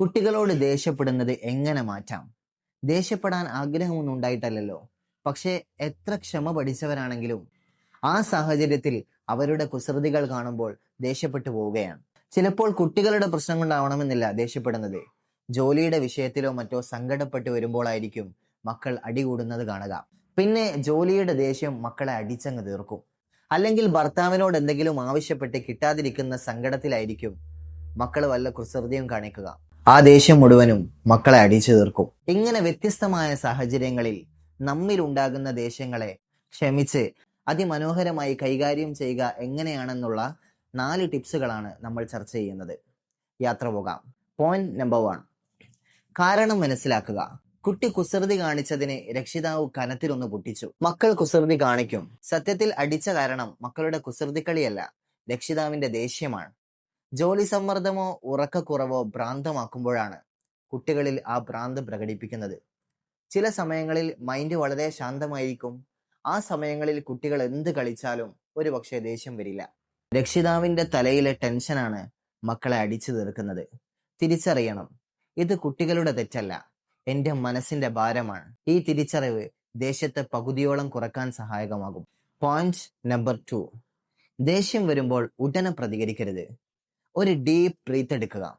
കുട്ടികളോട് ദേഷ്യപ്പെടുന്നത് എങ്ങനെ മാറ്റാം? ദേഷ്യപ്പെടാൻ ആഗ്രഹമൊന്നും ഉണ്ടായിട്ടല്ലല്ലോ. പക്ഷേ എത്ര ക്ഷമ പഠിച്ചവരാണെങ്കിലും ആ സാഹചര്യത്തിൽ അവരുടെ കുസൃതികൾ കാണുമ്പോൾ ദേഷ്യപ്പെട്ടു പോവുകയാണ്. ചിലപ്പോൾ കുട്ടികളുടെ പ്രശ്നം കൊണ്ടാവണമെന്നില്ല ദേഷ്യപ്പെടുന്നത്. ജോലിയുടെ വിഷയത്തിലോ മറ്റോ സങ്കടപ്പെട്ട് വരുമ്പോഴായിരിക്കും മക്കൾ അടികൂടുന്നത് കാണുക. പിന്നെ ജോലിയുടെ ദേഷ്യം മക്കളെ അടിച്ചങ്ങ് തീർക്കും. അല്ലെങ്കിൽ ഭർത്താവിനോട് എന്തെങ്കിലും ആവശ്യപ്പെട്ട് കിട്ടാതിരിക്കുന്ന സങ്കടത്തിലായിരിക്കും മക്കൾ വല്ല കുസൃതിയും കാണിക്കുക. ആ ദേഷ്യം മുഴുവനും മക്കളെ അടിച്ചു തീർക്കും. ഇങ്ങനെ വ്യത്യസ്തമായ സാഹചര്യങ്ങളിൽ നമ്മിൽ ഉണ്ടാകുന്ന ദേഷ്യങ്ങളെ ക്ഷമിച്ച് അതിമനോഹരമായി കൈകാര്യം ചെയ്യുക എങ്ങനെയാണെന്നുള്ള നാല് ടിപ്സുകളാണ് നമ്മൾ ചർച്ച ചെയ്യുന്നത്. യാത്ര പോകാം. പോയിന്റ് നമ്പർ വൺ കാരണം മനസ്സിലാക്കുക. കുട്ടി കുസൃതി കാണിച്ചതിന് രക്ഷിതാവ് കനത്തിലൊന്ന് പൊട്ടിച്ചു. മക്കൾ കുസൃതി കാണിക്കും. സത്യത്തിൽ അടിച്ച കാരണം മക്കളുടെ കുസൃതിക്കളിയല്ല. രക്ഷിതാവിന്റെ ദേഷ്യമാണ്. ജോലി സമ്മർദ്ദമോ ഉറക്കക്കുറവോ ഭ്രാന്തമാക്കുമ്പോഴാണ് കുട്ടികളിൽ ആ ഭ്രാന്ത് പ്രകടിപ്പിക്കുന്നത്. ചില സമയങ്ങളിൽ മൈൻഡ് വളരെ ശാന്തമായിരിക്കും. ആ സമയങ്ങളിൽ കുട്ടികൾ എന്ത് കളിച്ചാലും ഒരു പക്ഷേ ദേഷ്യം വരില്ല. രക്ഷിതാവിന്റെ തലയിലെ ടെൻഷനാണ് മക്കളെ അടിച്ചു തീർക്കുന്നത്. തിരിച്ചറിയണം. ഇത് കുട്ടികളുടെ തെറ്റല്ല. എന്റെ മനസ്സിന്റെ ഭാരമാണ്. ഈ തിരിച്ചറിവ് ദേഷ്യത്തെ പകുതിയോളം കുറയ്ക്കാൻ സഹായകമാകും. പോയിന്റ് നമ്പർ ടു ദേഷ്യം വരുമ്പോൾ ഉടനെ പ്രതികരിക്കരുത്. ഒരു ഡീപ്പ് ബ്രീത്ത് എടുക്കുക.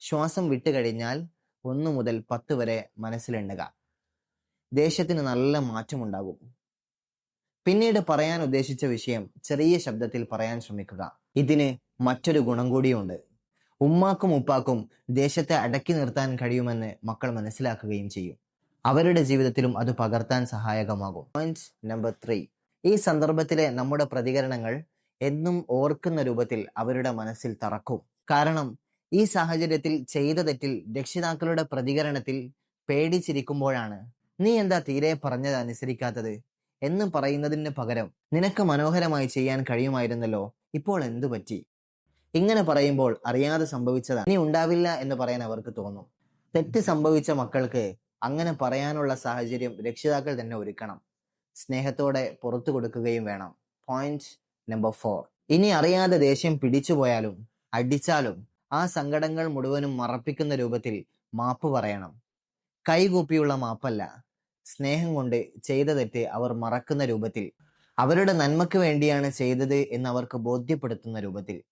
ശ്വാസം വിട്ടുകഴിഞ്ഞാൽ ഒന്ന് മുതൽ പത്ത് വരെ മനസ്സിലെണ്ണുക. ദേഷ്യത്തിന് നല്ല മാറ്റമുണ്ടാകും. പിന്നീട് പറയാൻ ഉദ്ദേശിച്ച വിഷയം ചെറിയ ശബ്ദത്തിൽ പറയാൻ ശ്രമിക്കുക. ഇതിന് മറ്റൊരു ഗുണം കൂടിയുണ്ട്. ഉമ്മാക്കും ഉപ്പാക്കും ദേശത്തെ അടക്കി നിർത്താൻ കഴിയുമെന്ന് മക്കൾ മനസ്സിലാക്കുകയും ചെയ്യും. അവരുടെ ജീവിതത്തിലും അത് പകർത്താൻ സഹായകമാകും. പോയിന്റ് നമ്പർ ത്രീ ഈ സന്ദർഭത്തിലെ നമ്മുടെ പ്രതികരണങ്ങൾ എന്നും ഓർക്കുന്ന രൂപത്തിൽ അവരുടെ മനസ്സിൽ തറക്കും. കാരണം ഈ സാഹചര്യത്തിൽ ചെയ്ത തെറ്റിൽ രക്ഷിതാക്കളുടെ പ്രതികരണത്തിൽ പേടിച്ചിരിക്കുമ്പോഴാണ് നീ എന്താ തീരെ പറഞ്ഞത് അനുസരിക്കാത്തത് എന്ന് പറയുന്നതിന് പകരം നിനക്ക് മനോഹരമായി ചെയ്യാൻ കഴിയുമായിരുന്നല്ലോ ഇപ്പോൾ എന്തു പറ്റി? ഇങ്ങനെ പറയുമ്പോൾ അറിയാതെ സംഭവിച്ചതാണ്. നീ ഉണ്ടാവില്ല എന്ന് പറയാൻ അവർക്ക് തോന്നും. തെറ്റ് സംഭവിച്ച മക്കൾക്ക് അങ്ങനെ പറയാനുള്ള സാഹചര്യം രക്ഷിതാക്കൾ തന്നെ ഒരുക്കണം. സ്നേഹത്തോടെ പുറത്തു കൊടുക്കുകയും വേണം. പോയിന്റ് നമ്പർ ഫോർ ഇനി അറിയാതെ ദേഷ്യം പിടിച്ചുപോയാലും അടിച്ചാലും ആ സങ്കടങ്ങൾ മുഴുവനും മറപ്പിക്കുന്ന രൂപത്തിൽ മാപ്പ് പറയണം. കൈകൂപ്പിയുള്ള മാപ്പല്ല. സ്നേഹം കൊണ്ട് ചെയ്ത തെറ്റ് അവർ മറക്കുന്ന രൂപത്തിൽ. അവരുടെ നന്മക്ക് വേണ്ടിയാണ് ചെയ്തത് എന്ന് അവർക്ക് ബോധ്യപ്പെടുത്തുന്ന രൂപത്തിൽ.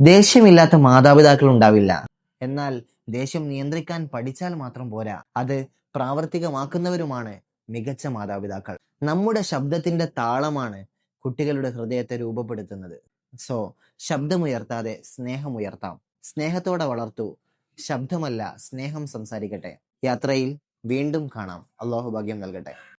ദേഷ്യമില്ലാത്ത മാതാപിതാക്കൾ ഉണ്ടാവില്ല. എന്നാൽ ദേഷ്യം നിയന്ത്രിക്കാൻ പഠിച്ചാൽ മാത്രം പോരാ. അത് പ്രാവർത്തികമാക്കുന്നവരുമാണ് മികച്ച മാതാപിതാക്കൾ. നമ്മുടെ ശബ്ദത്തിന്റെ താളമാണ് കുട്ടികളുടെ ഹൃദയത്തെ രൂപപ്പെടുത്തുന്നത്. സോ ശബ്ദമുയർത്താതെ സ്നേഹമുയർത്താം. സ്നേഹത്തോടെ വളർത്തു. ശബ്ദമല്ല സ്നേഹം സംസാരിക്കട്ടെ. യാത്രയിൽ വീണ്ടും കാണാം. അള്ളാഹു ഭാഗ്യം നൽകട്ടെ.